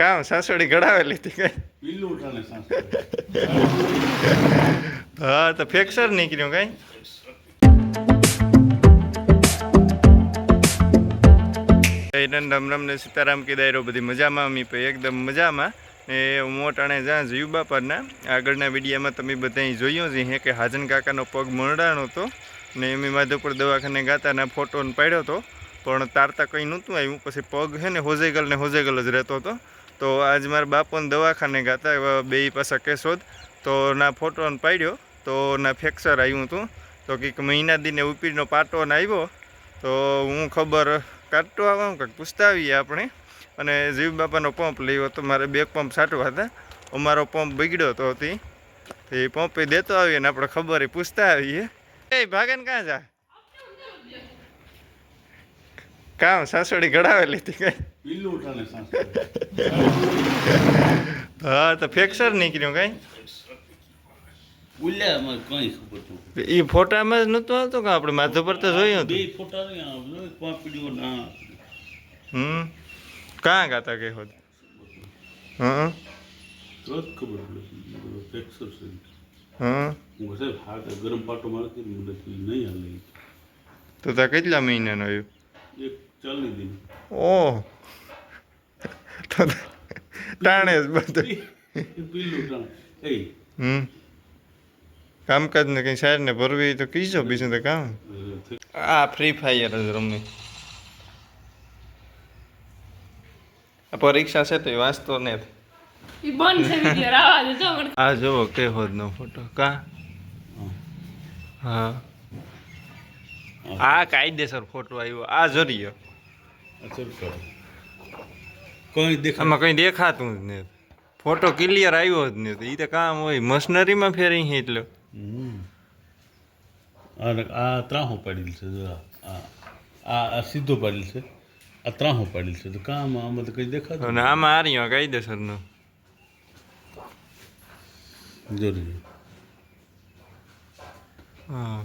કામ સાસોડી ઘડાવેલી હતી કઈ. હા તો ફેક્સર નીકળ્યું કઈ? જય રામ રામ ને સીતારામ કીદાયરો બધી મજામાં? અમી પછી એકદમ મજામાં. ને હું મોટાણે જ્યાં જીવ બાપાના આગળના વિડીયામાં તમે બધા જોયું છે હે કે હાજન કાકાનો પગ મરડાણો હતો ને એમ માધવપુર દવાખાને ગાતાના ફોટોને પાડ્યો હતો. પણ તારતા કંઈ નહોતું આવ્યું. પછી પગ છે ને હોજેગલ ને હોજેગલ જ રહેતો હતો. તો આજ મારા બાપુને દવાખાને ગાતા બે પાસા કેશોદ તો ના ફોટો પાડ્યો, તો ના ફ્રેક્ચર આવ્યું હતું. તો કંઈક મહિના દીને ઉપીડનો પાટો આવ્યો તો હું ખબર કાઢતો આવું, કંઈક પૂછતા આવીએ આપણે. અને જીવ બાપાનો પંપ લેવો તો મારે બે પંપ સાટવા હતા. અમારો પંપ બગડ્યો હતી. તો પંપે દેતો આવીએ ને આપણે ખબર પૂછતા આવીએ એ ભાગન ક્યાં જા? કામ સાસુડી ઘડાવેલી હતી કઈ. હા તો ફ્રેક્ચર નીકળ્યું કઈ? એ ફોટામાં જ નહોતું આવતું કે આપણે માથું પર તો જોયું હતું? હમ. કાં ગાતા કે હોત? હં ગરમ પાટો મારતી નહીં હાલે. તો તા કેટલા મહિનાનો આવ્યું? ચાલી તો ટાણે જ બધું. પીલું ઉઠાને એ. હમ. કામકાજ ને કંઈ સાહેબ ને ભરવી તો કીજો બીજું તો કામ. આ ફ્રી ફાયર જ રમી. આ પરીક્ષા છે તો એ વાંચતો ને આ જોવો કે હોદનો ફોટો કા? હા. આ કાયદેસર ફોટો આવ્યો. આ જરીયો અસર કરો કઈ દેખા આમાં કંઈ દેખાતું જ નહીં ફોટો ક્લિયર આવ્યો જ નહીં એ તો કામ હોય મશનરીમાં ફેરી છે એટલે. આ ત્રાહો પાડેલ છે જો આ આ આ સીધો પાડેલ છે. આ ત્રાહો પાડેલ છે તો કામ આમાં તો કંઈ દેખાતું અને આમાં આ રહ્યો કાયદેસરનો. જરૂરી. હા.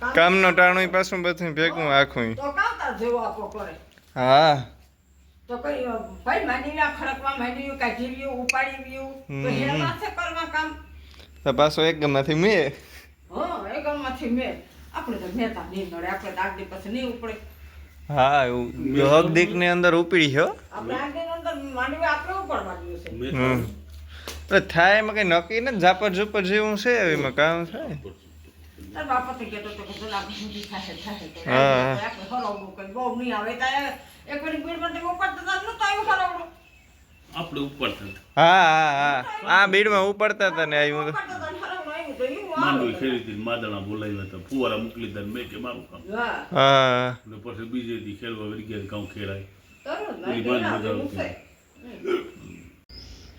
કામનો ટાણું પાછું બધું ભેગું આખું હા. તો કઈ ભાઈ માંડીને ખડકવા માંડ્યું કાઢી જીવ્યું ઉપાડી ગયું તો હમ. માથે કરવા કામ? તો પાછો એક ગમાંથી મેં. હા એ ગામમાંથી મેં. આપણે તો મેતા નહીં નડે આપણે દાગડી પછી નહીં ઉપડે. હા એવું. હક દીકની અંદર ઉપડી છો આપણે આગળ અંદર માંડવી આપણે ઉપાડવાનું છે. મેં હમ. એટલે થાય એમાં કઈ નક્કી ને ઝાપર ઝુપર જેવું છે એમાં કામ થાય. તાર બાપા તો કહેતો હતો કે જો આપણે સુધી થાય થાય હા, હા. આપણે હરાવવું કઈ બહુ નહીં આવે. તારે એક વાર ભીડમાં તે ઉપાડતા હતા નતો આવ્યું હરાવડું. આપણે ઉપર હા હા હા. આ બીડમાં ઉપડતા હતા ને આવ્યું માંડવી ખેડી માદણા બોલાવ્યા હતા. ફુવારા મોકલી હતા ને મેં કે મારું કામ. હા. પછી બીજે દી ખેલવા વળી ગયા ગાઉં ખેડાય.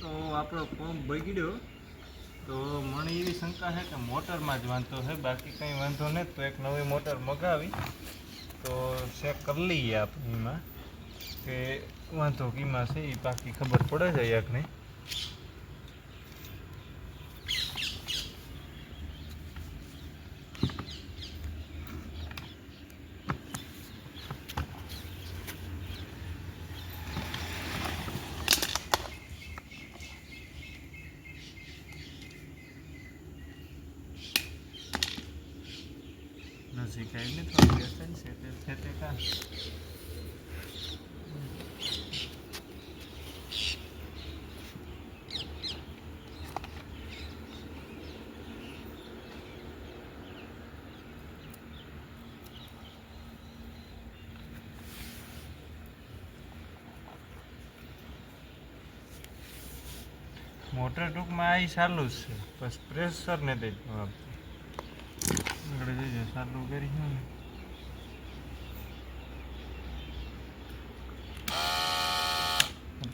તો આપણો પંપ બગડ્યો. તો મને એવી શંકા છે કે મોટરમાં જ વાંધો છે, બાકી કંઈ વાંધો નહીં તો એક નવી મોટર મગાવી. તો ચેક કરી લઈએ આપણે એમાં કે વાંધો કીમાં છે એ બાકી ખબર પડે છે યાકને નજીક આવીને થોડી વ્યસન છે તે છે તે કા મોટર ટૂંકમાં આ ચાલુ જ છે. બસ પ્રેશર ને દઈ. આગળ જઈએ ચાલુ કરી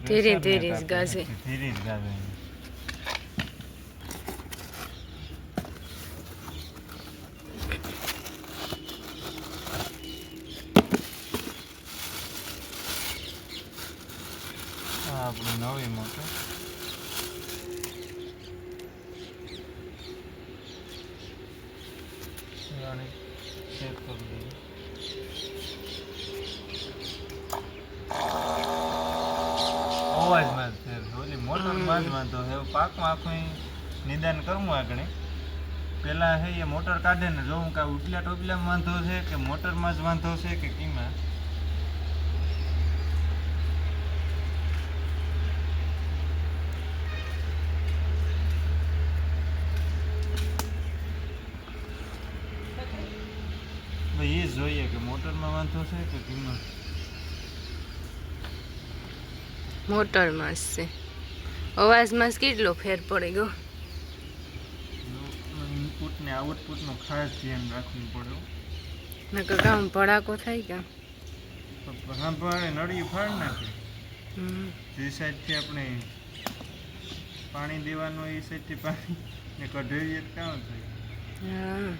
ધીરે ધીરે ગાજે. ધીરે ગાજે. રાણી ચેક કરી દઈએ. અવાજમાં જ છે. ઓલી મોટરમાં જ વાંધો છે. પાકમાં આખું નિદાન કરવું આગળ. પેલા હે એ મોટર કાઢે ને જોવું કે આ ઉપલા ટોપલામાં વાંધો છે કે મોટરમાં જ વાંધો છે કે કીમાં ભાઈ એ જોઈએ કે મોટરમાં વાંધો છે કે કીમાં મોટરમાં છે. અવાજમાં કેટલો ફેર પડી ગયો ઇનપુટ ને આઉટપુટનું ખાસ ધ્યાન રાખવું પડે હો. નકર કામ ભડાકો થાય કે? તો સાંભળે નળિયું ફાડ નાખે. જે સાઈડથી આપણે પાણી દેવાનું એ સાઈડથી પાણી ને કઢાવીએ કામ થાય. હા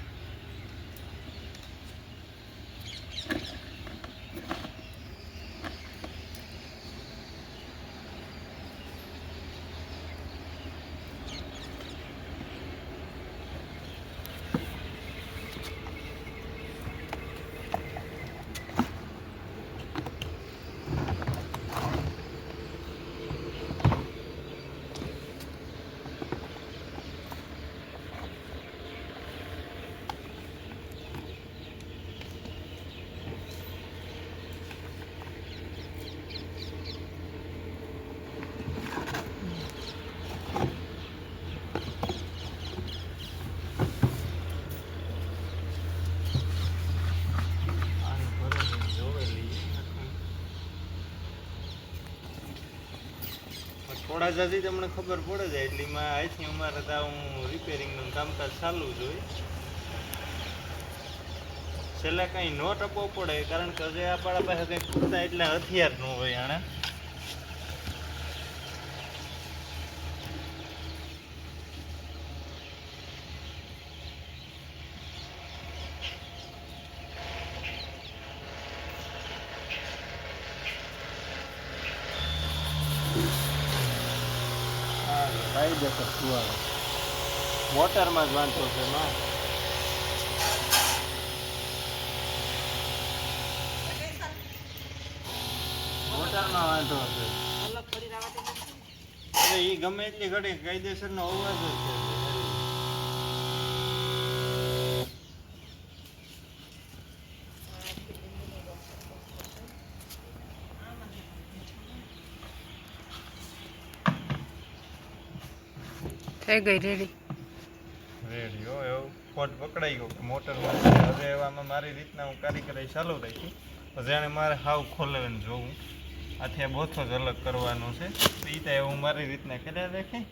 પાણી ભરેલું જોવે લઈએ થોડા તમને ખબર પડે જાય એટલે એમાં અહીંથી અમારે ત્યાં હું રિપેરિંગનું કામકાજ ચાલુ જ હોય. છેલ્લે કંઈ નો ટપવો પડે, કારણ કે હજી આપણા પાસે કંઈ પૂરતા એટલા હથિયાર ન હોય આણે. કાયદેસર સુવાડો મોટરમાં જ વાંધો છે માં. મોટરમાં વાંધો છે. એટલે એ ગમે એટલી ઘડી કાયદેસરનો અવાજ જ છે. થઈ ગઈ રેડી રેડી હો એવું કોટ પકડાઈ ગયો કે મોટરમાં હવે એવામાં મારી રીતના હું કારીગરી ચાલુ રાખી. જાણે મારે હાવ ખોલાવીને જોવું. આથી આ બોથો જ અલગ કરવાનો છે. એ તો હું મારી રીતના કર્યા રાખી.